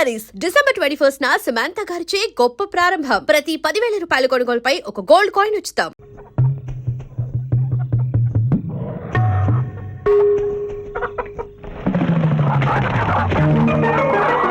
Paris December twenty first నా సమాంత గారిచే గొప్ప ప్రారంభం ప్రతి పదివేల రూపాయల కొనుగోలుపై ఒక గోల్డ్ కాయిన్ ఉచితం ఆ!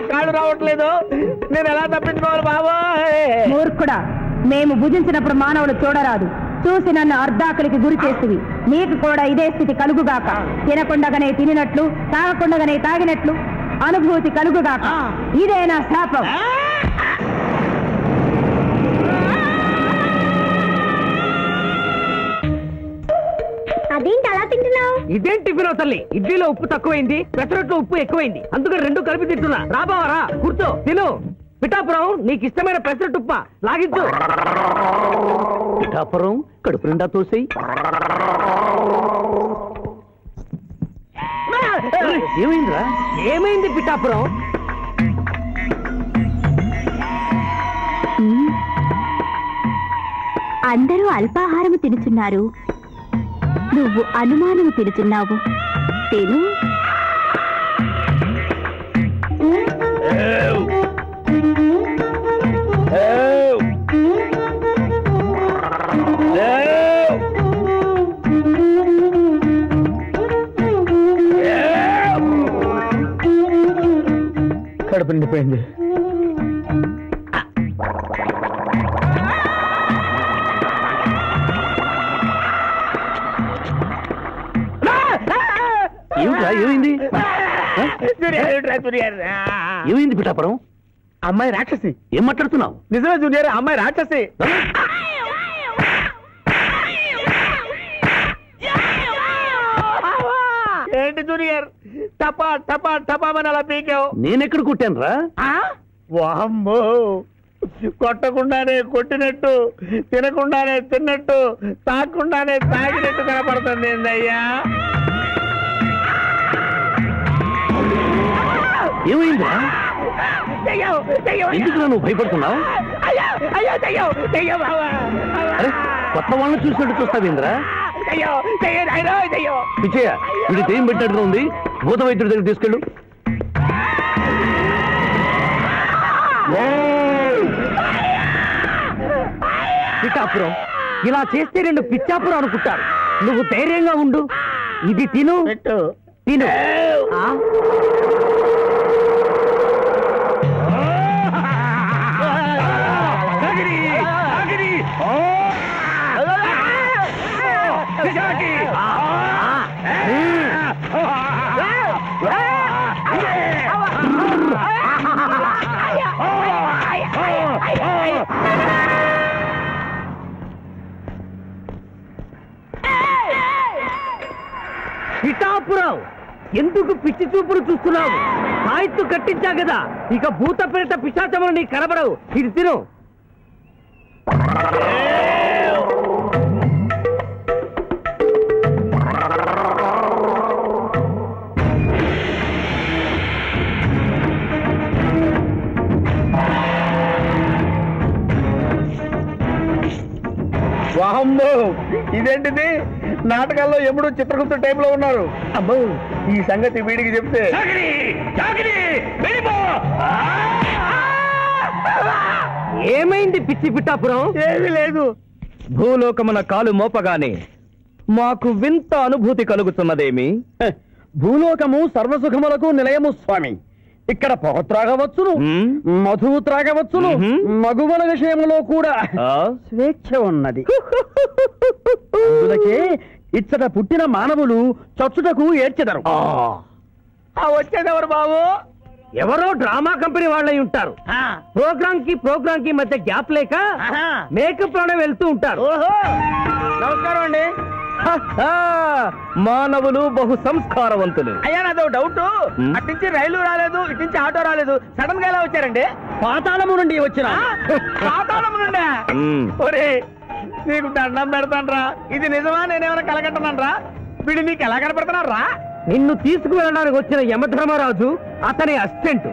కాళ్ళు రావట్లేదు. నేను ఎలా తప్పించుకోవాలి బాబోయ్? మూర్ఖుడా మేము భుజించినప్పుడు మానవులు చూడరాదు. చూసి నన్ను అర్ధాకలికి గురి చేస్తుంది నీకు కూడా ఇదే స్థితి కలుగుగాక. తినకుండగానే తినినట్లు తాగకుండగానే తాగినట్లు. అనుభూతి కలుగుగాక. ఇదే నా శాపం. ఇదేం టిఫిన్ తల్లి? ఇడ్లీలో ఉప్పు తక్కువైంది పెసరట్లో ఉప్పు ఎక్కువైంది. అందుకని రెండు కలిపి తింటున్నా. రాబావరా కూర్చో. తిను. పిఠాపురం నీకు ఇష్టమైన పెసరట్టు ఉప్ప లాగించు. పిఠాపురం కడుపు నిండా తోసేయి. ఏమైందిరా? ఏమైంది పిఠాపురం? అందరూ అల్పాహారము తినుచున్నారు. నువ్వు అనుమానం తినుచున్నావు తిను. కడుపు నిండిపోయింది. ఏమైంది పిఠాపురం? అమ్మాయి రాక్షసి. ఏం మాట్లాడుతున్నావు? నిజమే జూనియర్ అమ్మాయి రాక్షసి. ఏంటి జూనియర్? టపా టపా టపామని అలా పీకావు. నేనెక్కడ కుట్టాను రా వామ్మో. కొట్టకుండానే కొట్టినట్టు తినకుండానే తిన్నట్టు తాగకుండానే తాగినట్టు కనపడుతుంది ఏందయ్యా? ఏమైందిరా దెయ్యం, దెయ్యం అయ్యా. ఎందుకు నువ్వు భయపడుతున్నావు? అయ్యో, అయ్యో, దెయ్యం, దెయ్యం బావా. అరే కొత్త వాళ్ళని చూసినట్టు చూస్తావేంద్రా దెయ్యం, దెయ్యం, నాయనో, దెయ్యం. పిచ్చయ్య ఇది దెయ్యం పెట్టినట్టుగా ఉంది. భూత వైద్యుడి దగ్గర తీసుకెళ్ళు. పిఠాపురం ఇలా చేస్తే రెండు పిచ్చాపురం అనుకుంటారు. నువ్వు ధైర్యంగా ఉండు. ఇది తిను. పెట్టు. తిను. ఆ? ఎందుకు పిచ్చి చూపులు చూస్తున్నావు? సాయిత్తు కట్టించా కదా! ఇక భూత ప్రేత పిశాచములు నీ కనబడవు. ఇది తిను. వామ్మో ఇదేంటిది? నాటకాల్లో ఎప్పుడు చిత్రగుప్త టైప్లో ఉన్నారు. అబ్బో ఈ సంగతి వీడికి చెప్తే ఏమైంది పిచ్చి పిఠాపురం ఏమీ లేదు. భూలోకమున కాలు మోపగానే మాకు వింత అనుభూతి కలుగుతున్నదేమి? హ, భూలోకము సర్వసుఖములకు నిలయము స్వామి. ఇక్కడ పొగ త్రాగవచ్చును మధువు త్రాగవచ్చును మగువల విషయంలో కూడా స్వేచ్ఛ ఉన్నది. అందులకే ఇచ్చట పుట్టిన మానవులు చచ్చుటకు ఏడ్చెదరు. వచ్చేదెవరు బాబు? ఎవరో డ్రామా కంపెనీ వాళ్ళై ఉంటారు. ప్రోగ్రామ్కి ప్రోగ్రామ్కి మధ్య గ్యాప్ లేక మేకప్లోనే వెళ్తూ ఉంటారు. ఓహో. నమస్కారం అండి. మానవులు బహు సంస్కారవంతులు అయ్యా నాదో డౌట్. అట్నుంచి రైలు రాలేదు ఇట్నుంచి ఆటో రాలేదు. సడన్గా ఎలా వచ్చారండి? పాతాళము నుండి వచ్చిన. పాతాళం నుండా? ఒరే నీకు దండం పెడతానరా. ఇది నిజమా? నేనేమైనా కలగట్టనరా వీడు నీకు ఎలా కనపడుతున్నారా నిన్ను తీసుకువెళ్ళడానికి వచ్చిన యమధర్మరాజు అతని అసిస్టెంట్.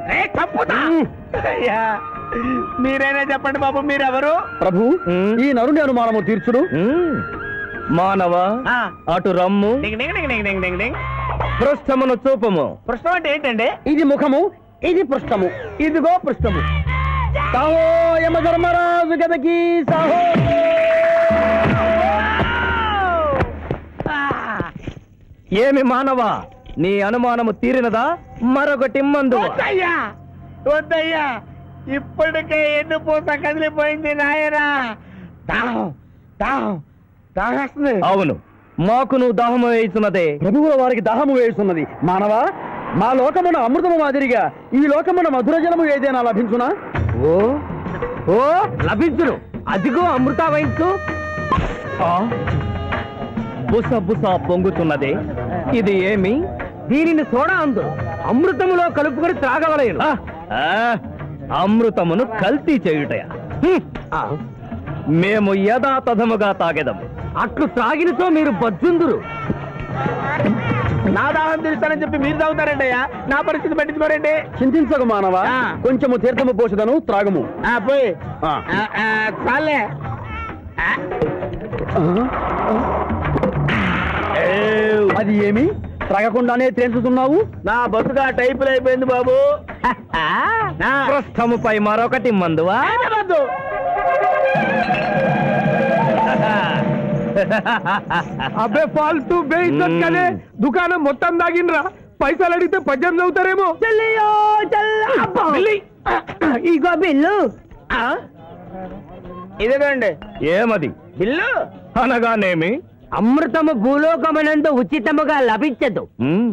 మీరైనా చెప్పండి బాబు మీరెవరు? ప్రభు ఈ నరుని అనుమానము తీర్చుడు మానవ. అటు రమ్ము. పృష్ఠమును చూపము. పృష్ఠం అంటే ఏంటండి? ఇది ముఖము ఇది పృష్ఠము ఇదిగో పృష్ఠము సాహో యమధర్మరాజు గదకి సాహో! ఏమి మానవ? నీ అనుమానము తీరినదా? మరొకటి మందు వద్దయ్యా! వద్దయ్యా! ఇప్పటికే ఎన్ను పూస కదిలిపోయింది నాయనా! దాహం! దాహం! దాహేస్తుంది అవును. మాకును దాహము వేయుచున్నదే. ప్రభువుల వారికి దాహము వేస్తున్నది మానవ? మా లోకమున అమృతము మాదిరిగా ఈ లోకమున మధుర జలము ఏదైనా లభించునా? ఓ! ఓ! లభించును. అదిగో అమృత వయస్సు బుస బుస పొంగుతున్నదే. ఇది ఏమి? దీనిని సోడా అందు. అమృతములో కలుపుకొని త్రాగవలేను అమృతమును కల్తీ చేయుటయా. మేము యథాతథముగా తాగెదము అట్లు త్రాగినతో మీరు బజ్జుందురు. నా దాహం తీరుస్తానని చెప్పి మీరు తాగుతారండి అయ్యా. నా పరిస్థితి పట్టించుకోరండి. చింతించకు మానవ. కొంచెము తీర్థము పోషదను త్రాగుము. ఆ, పోయి. ఆ. ఆ, ఆ, చాలే. ఆ, అది ఏమి? త్రాగకుండానే తేల్చుతున్నావు నా బతుక టైపులు అయిపోయింది బాబు. నా. పృష్ఠముపై మరొకటి మందువా. అబ్బే ఫాల్తూ బేయిజ్జత్ దుకాణం మొత్తం దాగినరా పైసలు అడిగితే పద్యం చదువుతారేమో ఇగో బిల్లు. ఆ? ఇదిగోండి. ఏమది? బిల్లు? అనగానేమి? అమృతము భూలోకమునందు ఉచితముగా లభించదు.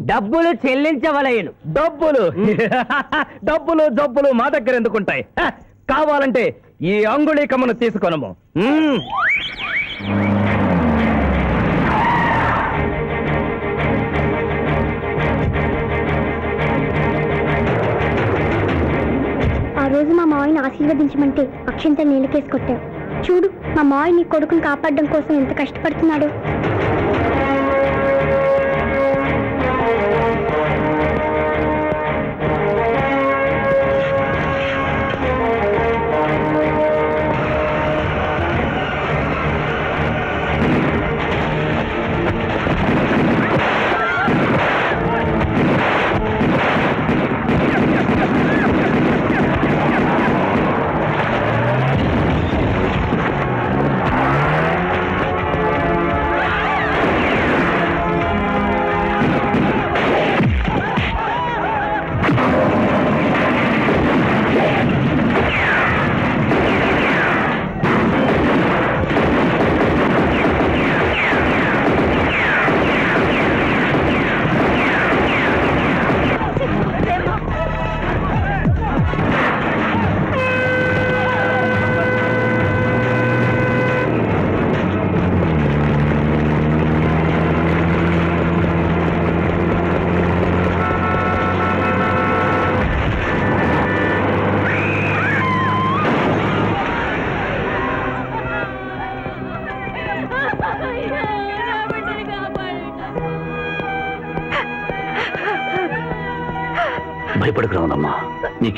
డబ్బులు చెల్లించవలయను డబ్బులు. డబ్బులు జబ్బులు మా దగ్గర ఎందుకుంటాయి? హ, కావాలంటే ఈ అంగుళీకమును తీసుకొనము. మ్మ్. ఆ రోజు మా మావయ్యని ఆశీర్వదించమంటే అక్షంత నీళ్ళకేసి కొట్టావు చూడు మా మాయ నీ కొడుకుని కాపాడడం కోసం ఎంత కష్టపడుతున్నాడు.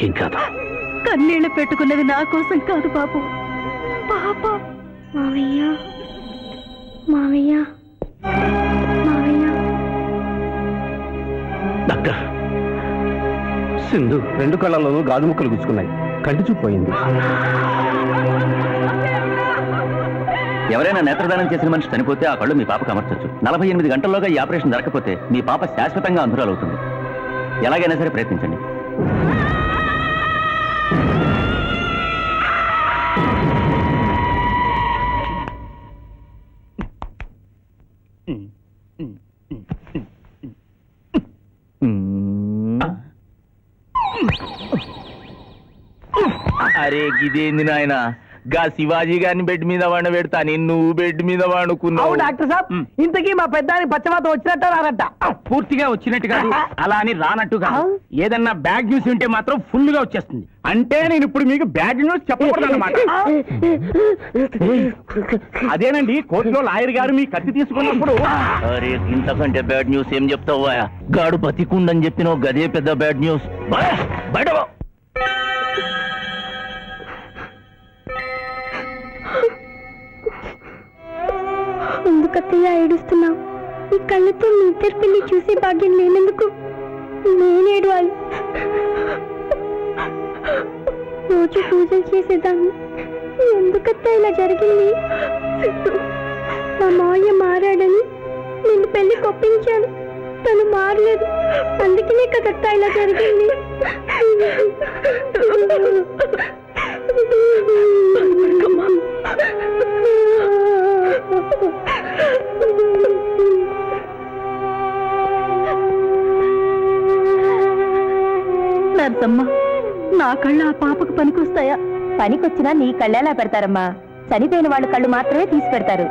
నీకేం కాదు. కన్నీళ్ళు పెట్టుకున్నది నా కోసం కాదు బాబు. పాప. మావయ్య. మావయ్య. మావయ్య. డాక్టర్. సింధు రెండు కళ్ళలోనూ గాజు ముక్కలు గుచ్చుకున్నాయి. కంటి చూపు పోయింది. ఎవరైనా నేత్రదానం చేసిన మనిషి చనిపోతే ఆ కళ్ళు మీ పాపకు అమర్చొచ్చు. నలభై ఎనిమిది గంటల్లోగా ఈ ఆపరేషన్ జరగకపోతే మీ పాప శాశ్వతంగా అంధురాలవుతుంది. ఎలాగైనా సరే ప్రయత్నించండి. గిదేంది నాయన? గా శివాజీ గారిని బెడ్ మీద వండ పెడతా నువ్వు బెడ్ మీద వండుకున్నావు. డాక్టర్ సాబ్. ఇంతకీ మా పెద్దాని పచ్చవాత వచ్చినట్ట రానట్ట? పూర్తిగా వచ్చినట్టు కాదు. అలా అని రానట్టు కాదు. ఏదన్నా బ్యాడ్ న్యూస్ ఉంటే మాత్రం ఫుల్గా వచ్చేస్తుంది. అంటే నేను ఇప్పుడు మీకు బ్యాడ్ న్యూస్ చెప్పకూడదు అనమాట అదేనండి కోర్టులో లాయర్ గారు మీ కత్తి తీసుకున్నప్పుడు అరే ఇంతకంటే బ్యాడ్ న్యూస్ ఏం చెప్తావా గాడు బతికుండని చెప్పిన గదే పెద్ద బ్యాడ్ న్యూస్. బయట ఎందుకత్తయ్య ఏడుస్తున్నావు? ఈ కళ్ళతో మీ ఇద్దరు పెళ్ళి చూసే భాగ్యం లేనందుకు నేనేడవాలి రోజు పూజలు చేసేదాన్ని. ఎందుకత్త ఇలా జరిగింది? మా మావయ్య మారాడని నేను పెళ్ళి కొప్పించాను తను మారలేదు. అందుకనే కదత్తా ఇలా జరిగింది. నర్సమ్మ నా కళ్ళు ఆ పాపకు పనికొస్తాయా? పనికొచ్చినా నీ కళ్ళెలా పెడతారమ్మా. చనిపోయిన వాళ్ళ కళ్ళు మాత్రమే తీసి పెడతారు.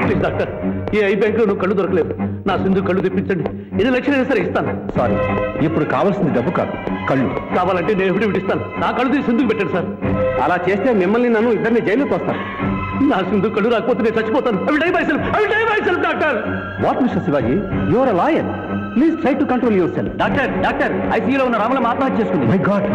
ప్లీజ్ డాక్టర్ ఈ ఐ బ్యాంక్లో కళ్ళు దొరకలేదు. నా సింధు కళ్ళు తెప్పించండి. ఎన్ని లక్షలైనా సరే ఇస్తాను. సారీ ఇప్పుడు కావాల్సింది డబ్బు కాదు కళ్ళు. కావాలంటే నేను ఎప్పుడు ఇస్తాను. నా కళ్ళు తీసి సింధుకు పెట్టండి సార్. అలా చేస్తే మిమ్మల్ని నన్ను ఇద్దరిని జైలుకి వస్తాను నా సింధు కళ్ళు రాకపోతే నేను చచ్చిపోతాను. అవి డై సెల్ఫ్ అవి die self doctor. What mister Shivaji your lawyer please try to control yourself doctor doctor ఐసీయూలో ఉన్న రామలం ఆత్మహత్య చేసుకుంది. మై గాడ్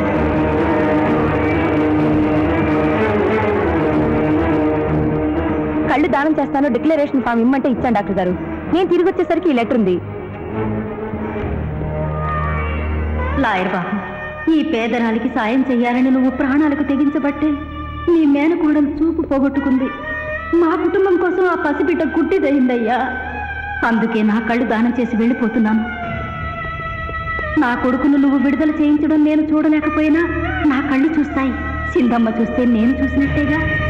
కళ్ళు దానం చేస్తాను డిక్లరేషన్ ఫామ్ ఇమ్మంటే ఇచ్చాను డాక్టర్ గారు. నేను తిరిగి వచ్చేసరికి ఈ లెటర్ ఉంది. లాయర్ బాబు ఈ పేదరాలికి సాయం చెయ్యాలని నువ్వు ప్రాణాలకు తెగించబట్టే నీ మేనకోడలు చూపు పోగొట్టుకుంది. మా కుటుంబం కోసం ఆ పసిబిడ్డ గుడ్డిదయిందయ్యా అందుకే నా కళ్ళు దానం చేసి వెళ్ళిపోతున్నాను. నా కొడుకును నువ్వు విడుదల చేయించడం నేను చూడలేకపోయినా నా కళ్ళు చూస్తాయి. సింధమ్మ చూస్తే నేను చూసినట్టేగా.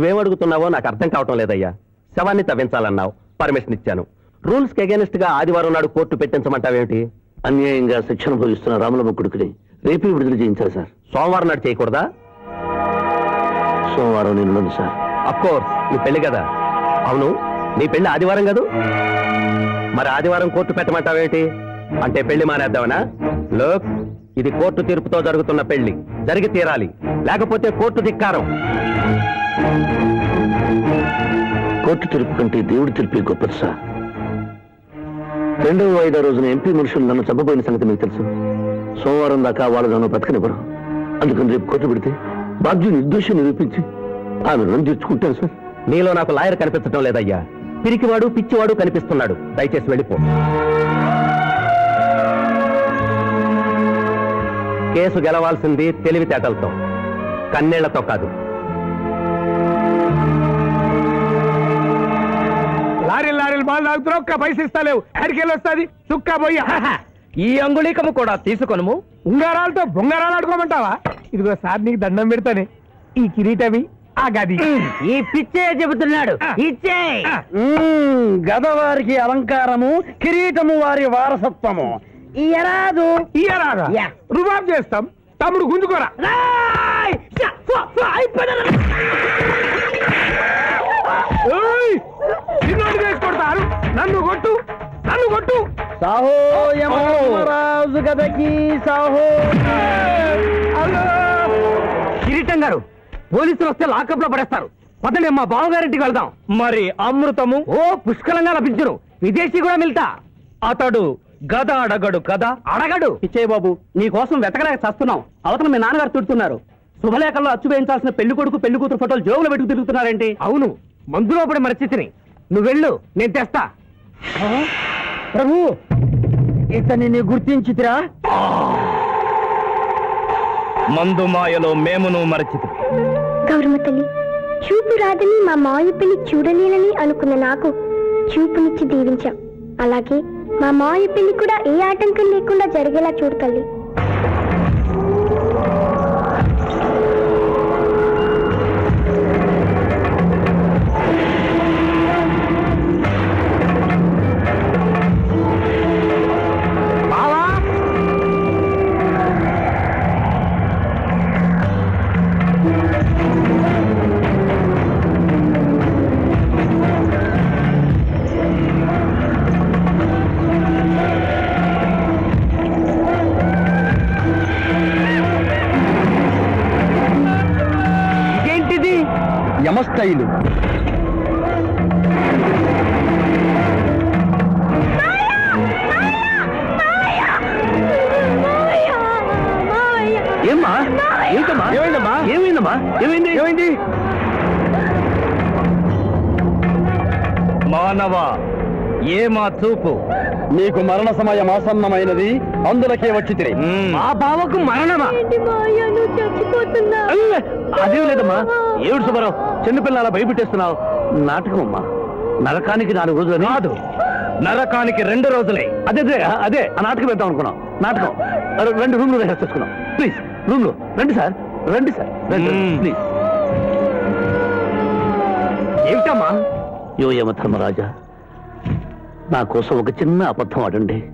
నువ్వేం అడుగుతున్నావో నాకు అర్థం కావటం లేదయ్యా. శవాన్ని తవ్వించాలన్నావు. పర్మిషన్ ఇచ్చాను. రూల్స్కి అగేనిస్ట్గా ఆదివారం నాడు కోర్టు పెట్టించమంటావేంటి అన్యాయంగా శిక్షణ భోగిస్తున్న రామలమ్మ కొడుకుని రేపే విడుదల చేయించాలి సార్. సోమవారం నాడు చేయకూడదా? సోమవారం నేను సార్. అఫ్ కోర్స్ నీ పెళ్ళి కదా. అవును నీ పెళ్ళి ఆదివారం కదూ? మరి ఆదివారం కోర్టు పెట్టమంటావేంటి అంటే పెళ్ళి మానేద్దామనా? లోక్ ఇది కోర్టు తీర్పుతో జరుగుతున్న పెళ్ళి. జరిగి తీరాలి. లేకపోతే కోర్టు ధిక్కారం. కోర్టు తీర్పు కంటే దేవుడి తీర్పే గొప్పది సార్. రెండవ వాయిదా రోజున ఎంపీ మనుషులు నన్ను చంపబోయిన సంగతి మీకు తెలుసు. సోమవారం దాకా వాళ్ళు నన్ను బతకనివ్వరు. అందుకని రేపు కోర్టు పెడితే బాధ్యుని నిర్దోషం నిరూపించి ఆమె రుణం తీర్చుకుంటాను సార్. నీలో నాకు లాయర్ కనిపించడం లేదయ్యా. పిరికివాడు పిచ్చివాడు కనిపిస్తున్నాడు. దయచేసి వెళ్ళిపో. కేసు గెలవాల్సింది తెలివితేటలతో కన్నేళ్ళతో కాదు. తాగుతున్నావు ఒక్క పైసలు ఇస్తలేవు ఎక్కడికి వస్తుంది? చుక్క పోయి ఈ అంగుళీకము కూడా తీసుకొనుము. ఉంగరాలతో బొంగరాలు ఆడుకోమంటావా? ఇదిగో సార్ నీకు దండం పెడతానే. ఈ కిరీటమి ఆ గది. ఈ పిచ్చే చెబుతున్నాడు. ఇచ్చే. ఆ. గదవారికి అలంకారము కిరీటము వారి వారసత్వము. ఇయరాదు ఇయ్యరాగా యా. రుబాబ్ చేస్తాం. తమ్ముడు గుంజుకోరా! చిన్నోడు వేసి కొడతారు నన్ను కొట్టు నన్ను కొట్టు. సాహో యమరాజు గదకి సాహో. కిరీటం గారు పోలీసులు వస్తే లాకప్లో పడేస్తారు. పదండి మా బావగారింటికి వెళ్దాం. మరి అమృతము? ఓ పుష్కలంగా లభించును. విదేశీ కూడా మిల్తా. అతడు గద అడగడు కదా? అడగడు. ఇచ్చే బాబు నీ కోసం వెతకలేక చస్తున్నాం. అవతల మీ నాన్నగారు తిడుతున్నారు. శుభలేఖల్లో అచ్చు వేయించాల్సిన పెళ్ళి కొడుకు పెళ్ళి కూతురు ఫోటోలు జోబులు పెట్టుకు తిరుగుతున్నారేంటి? అవును. మందులో పడి మరచితిని. నువ్వు వెళ్ళు నేను తెస్తా. ప్రభు ఇతన్ని నీ గుర్తించితిరా? మందు మాయలో మేమును మరచితి. గౌరమ్మ తల్లి చూపు రాదని మా మాయ పెళ్ళి చూడలేనని అనుకున్న నాకు చూపునిచ్చి దీవించాం అలాగే మా మాయ పెళ్ళి కూడా ఏ ఆటంకం లేకుండా జరిగేలా చూడు యమస్థైలు ఏమ్మా? ఏంటమ్మా? ఏమైందమ్మా? ఏమైందమ్మా? ఏమైంది? ఏమైంది? మానవ ఏ మా చూపు? నీకు మరణ సమయం ఆసన్నమైనది అందులకే వచ్చి. మా బావకు మరణమా? అదేం లేదమ్మా? ఏడు సుబ్బారావు చిన్నపిల్లల భయపెట్టేస్తున్నావు? నాటకం అమ్మా. నరకానికి నాలుగు రోజులు కాదు. నరకానికి రెండు రోజులే. అదే అదే అదే. ఆ నాటకం వేద్దాం అనుకున్నాం. నాటకం. రెండు రూమ్లు రిహార్స్ చేసుకున్నాం ప్లీజ్ రూమ్లో రండి సార్. రండి సార్. రండి. ప్లీజ్. ఏమిటమ్మా? యో యమ ధర్మరాజా నా కోసం ఒక చిన్న అబద్ధం ఆడండి.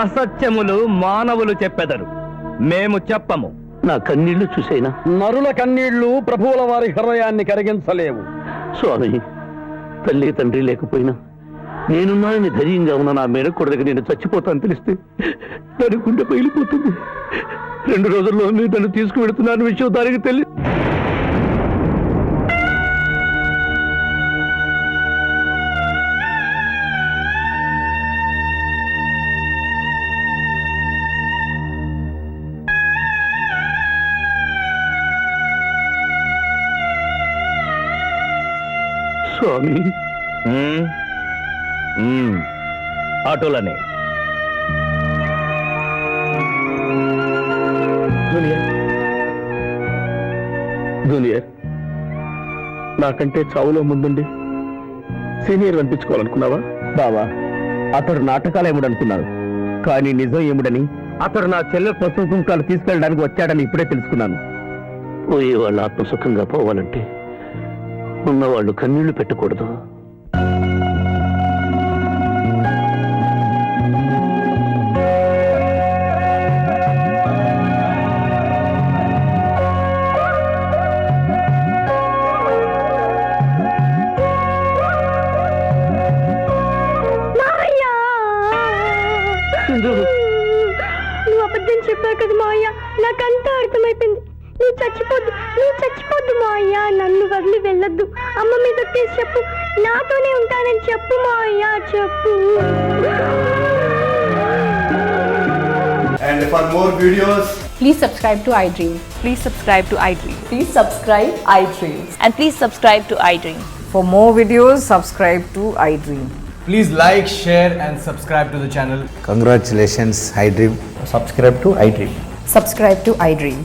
అసత్యములు మానవులు చెప్పెదరు. మేము చెప్పము. నా కన్నీళ్ళు చూసేనా? నరుల కన్నీళ్ళు ప్రభువుల వారి హృదయాన్ని కరిగించలేవు. స్వామి తల్లి తండ్రి లేకపోయినా నేనున్నానని ధైర్యంగా ఉన్న నా మేనకొడదకి నేను చచ్చిపోతాను తెలిస్తే దాని గుండె పగిలిపోతుంది. రెండు రోజుల్లో నన్ను తీసుకువెడుతున్నాను విషయం దానికి తెలియ స్వామి జూనియర్. జూనియర్ నాకంటే చావులో ముందుండి సీనియర్ అనిపించుకోవాలనుకున్నావా? బావా అతడు నాటకాలు ఏముడనుకున్నాడు కానీ నిజం ఏముడని అతడు నా చెల్లె పసుపు కుంకాలు తీసుకెళ్ళడానికి వచ్చాడని ఇప్పుడే తెలుసుకున్నాను. పోయే వాళ్ళు ఆత్మసుఖంగా పోవాలంటే ఉన్నవాళ్ళు కన్నీళ్ళు పెట్టకూడదు! నువ్వు అబద్ధం చెప్పావు కదా మావయ్య. నాకంతా అర్థమైపోయింది. నువ్వు చచ్చిపోద్దు నువ్వు చచ్చిపోద్దు మావయ్య నన్ను వదిలి వెళ్ళొద్దు అమ్మ మీద ఒట్టేసి చెప్పు నాతోనే ఉంటానని చెప్పు మావయ్య చెప్పు And for more videos, Please subscribe to iDream. Please subscribe to iDream. Please subscribe iDream. And please subscribe to iDream. For more videos, subscribe to iDream. please like, share, and subscribe to the channel. Congratulations, iDream. Subscribe to iDream. Subscribe to iDream.